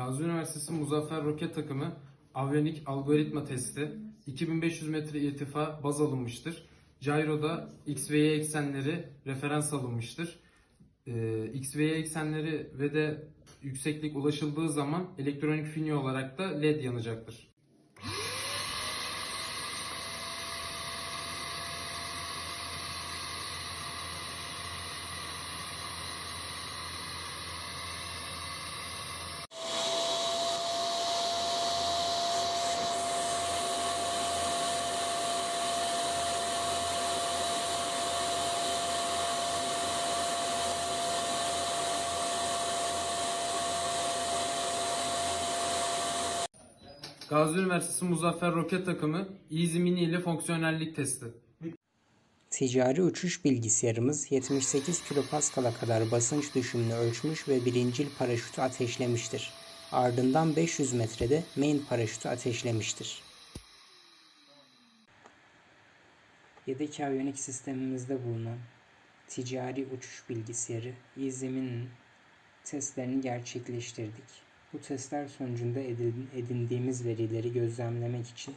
Gazi Üniversitesi Muzaffer Roket Takımı avyonik algoritma testi 2500 metre irtifa baz alınmıştır. Gyro'da X ve Y eksenleri referans alınmıştır. Ee, X ve Y eksenleri ve de yükseklik ulaşıldığı zaman elektronik finyo olarak da LED yanacaktır. Gazi Üniversitesi Muzaffer Roket Takımı Easy Mini ile fonksiyonellik testi. Ticari uçuş bilgisayarımız 78 kilopaskal'a kadar basınç düşümünü ölçmüş ve birincil paraşütü ateşlemiştir. Ardından 500 metrede main paraşütü ateşlemiştir. Yedek aviyonik sistemimizde bulunan ticari uçuş bilgisayarı EasyMini'nin testlerini gerçekleştirdik. Bu testler sonucunda edin- edindiğimiz verileri gözlemlemek için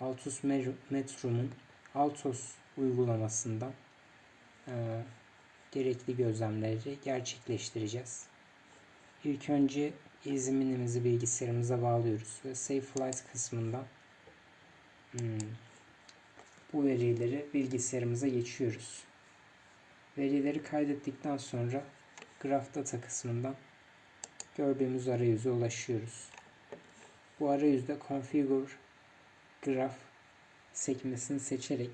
Altus Metrum'un Altos uygulamasından eee, gerekli gözlemleri gerçekleştireceğiz. İlk önce izminimizi bilgisayarımıza bağlıyoruz ve Save Flight kısmından hmm, bu verileri bilgisayarımıza geçiyoruz. Verileri kaydettikten sonra Graph Data kısmından gördüğümüz arayüze ulaşıyoruz. Bu arayüzde Configure Graph sekmesini seçerek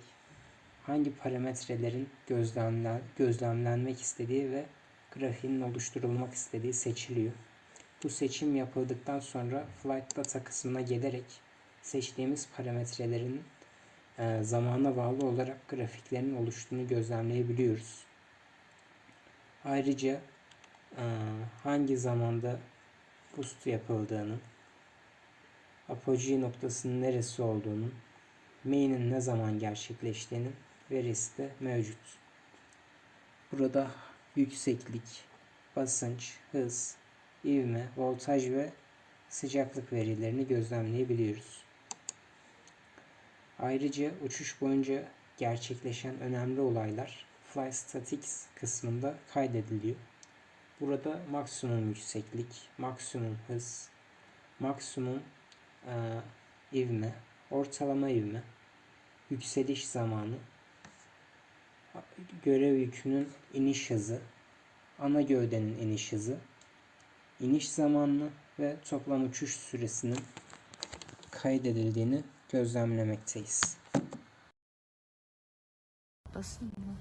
hangi parametrelerin gözlemlen, gözlemlenmek istediği ve grafiğinin oluşturulmak istediği seçiliyor. Bu seçim yapıldıktan sonra Flight Data kısmına gelerek seçtiğimiz parametrelerin e, zamana bağlı olarak grafiklerin oluştuğunu gözlemleyebiliyoruz. Ayrıca hangi zamanda boost yapıldığını, apogee noktasının neresi olduğunu, main'in ne zaman gerçekleştiğinin verisi de mevcut. Burada yükseklik, basınç, hız, ivme, voltaj ve sıcaklık verilerini gözlemleyebiliyoruz. Ayrıca uçuş boyunca gerçekleşen önemli olaylar Fly Statics kısmında kaydediliyor. Burada maksimum yükseklik, maksimum hız, maksimum e, ivme, ortalama ivme, yükseliş zamanı, görev yükünün iniş hızı, ana gövdenin iniş hızı, iniş zamanını ve toplam uçuş süresinin kaydedildiğini gözlemlemekteyiz. Basın mı?